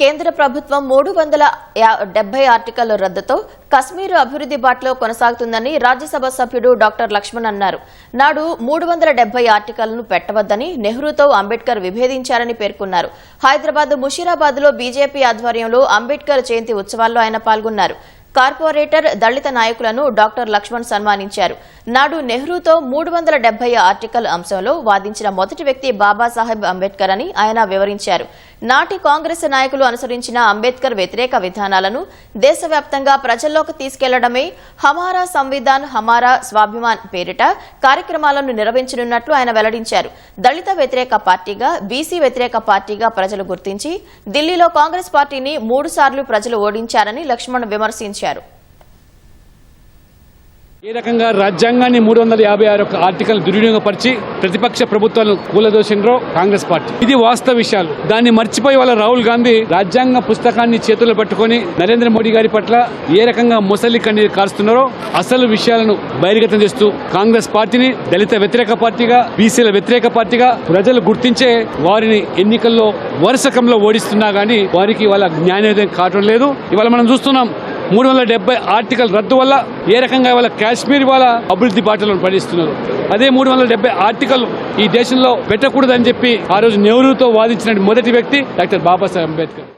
కేంద్ర ప్రభుత్వం మూడు వందల డెబ్బై ఆర్టికల్ రద్దుతో కశ్మీర్ అభివృద్ది బాటలో కొనసాగుతుందని రాజ్యసభ సభ్యుడు డాక్టర్ లక్ష్మణ్ అన్నారు. నాడు మూడు వందల డెబ్బై ఆర్టికల్ను పెట్టవద్దని నెహ్రూతో అంబేద్కర్ విభేదించారని పేర్కొన్నారు. హైదరాబాద్ ముషీరాబాద్లో బీజేపీ ఆధ్వర్యంలో అంబేద్కర్ జయంతి ఉత్సవాల్లో ఆయన పాల్గొన్నారు. కార్పొరేటర్ దళిత నాయకులను డాక్టర్ లక్ష్మణ్ సన్మానించారు. నాడు నెహ్రూతో మూడు వందల డెబ్బై ఆర్టికల్ అంశంలో వాదించిన మొదటి వ్యక్తి బాబాసాహెబ్ అంబేద్కర్ అని ఆయన వివరించారు. నాటి కాంగ్రెస్ నాయకులు అనుసరించిన అంబేద్కర్ వ్యతిరేక విధానాలను దేశవ్యాప్తంగా ప్రజల్లోకి తీసుకెళ్ళడమే హమారా సంవిధాన్ హమారా స్వాభిమాన్ పేరిట కార్యక్రమాలను నిర్వహించనున్నట్లు ఆయన వెల్లడించారు. దళిత వ్యతిరేక పార్టీగా బీసీ వ్యతిరేక పార్టీగా ప్రజలు గుర్తించి ఢిల్లీలో కాంగ్రెస్ పార్టీని మూడుసార్లు ప్రజలు ఓడించారని లక్ష్మణ్ విమర్శించారు. ఏ రకంగా రాజ్యాంగాన్ని మూడు వందల యాభై ఆరు ఆర్టికల్ దుర్వినియోగపరిచి ప్రతిపక్ష ప్రభుత్వాలను కూలదోసినరో కాంగ్రెస్ పార్టీ. ఇది వాస్తవ విషయాలు. దాన్ని మర్చిపోయి వాళ్ళ రాహుల్ గాంధీ రాజ్యాంగ పుస్తకాన్ని చేతుల్లో పట్టుకొని నరేంద్ర మోడీ గారి పట్ల ఏ రకంగా ముసలి కన్నీరు కారుస్తున్నారో అసలు విషయాలను బహిర్గతం చేస్తూ కాంగ్రెస్ పార్టీని దళిత వ్యతిరేక పార్టీగా బీసీల వ్యతిరేక పార్టీగా ప్రజలు గుర్తించే వారిని ఎన్నికల్లో వరుసకంలో ఓడిస్తున్నా గానీ వారికి వాళ్ళ జ్ఞానోదయం కావడం లేదు. ఇవాళ మనం చూస్తున్నాం మూడు వందల డెబ్బై ఆర్టికల్ రద్దు వల్ల ఏ రకంగా ఇవాళ కాశ్మీర్ వాళ్ళ అభివృద్ధి బాటలను పడిస్తున్నారు. అదే మూడు వందల డెబ్బై ఆర్టికల్ ఈ దేశంలో పెట్టకూడదని చెప్పి ఆ రోజు నెహ్రూతో వాదించిన మొదటి వ్యక్తి డాక్టర్ బాబాసాహెబ్ అంబేద్కర్.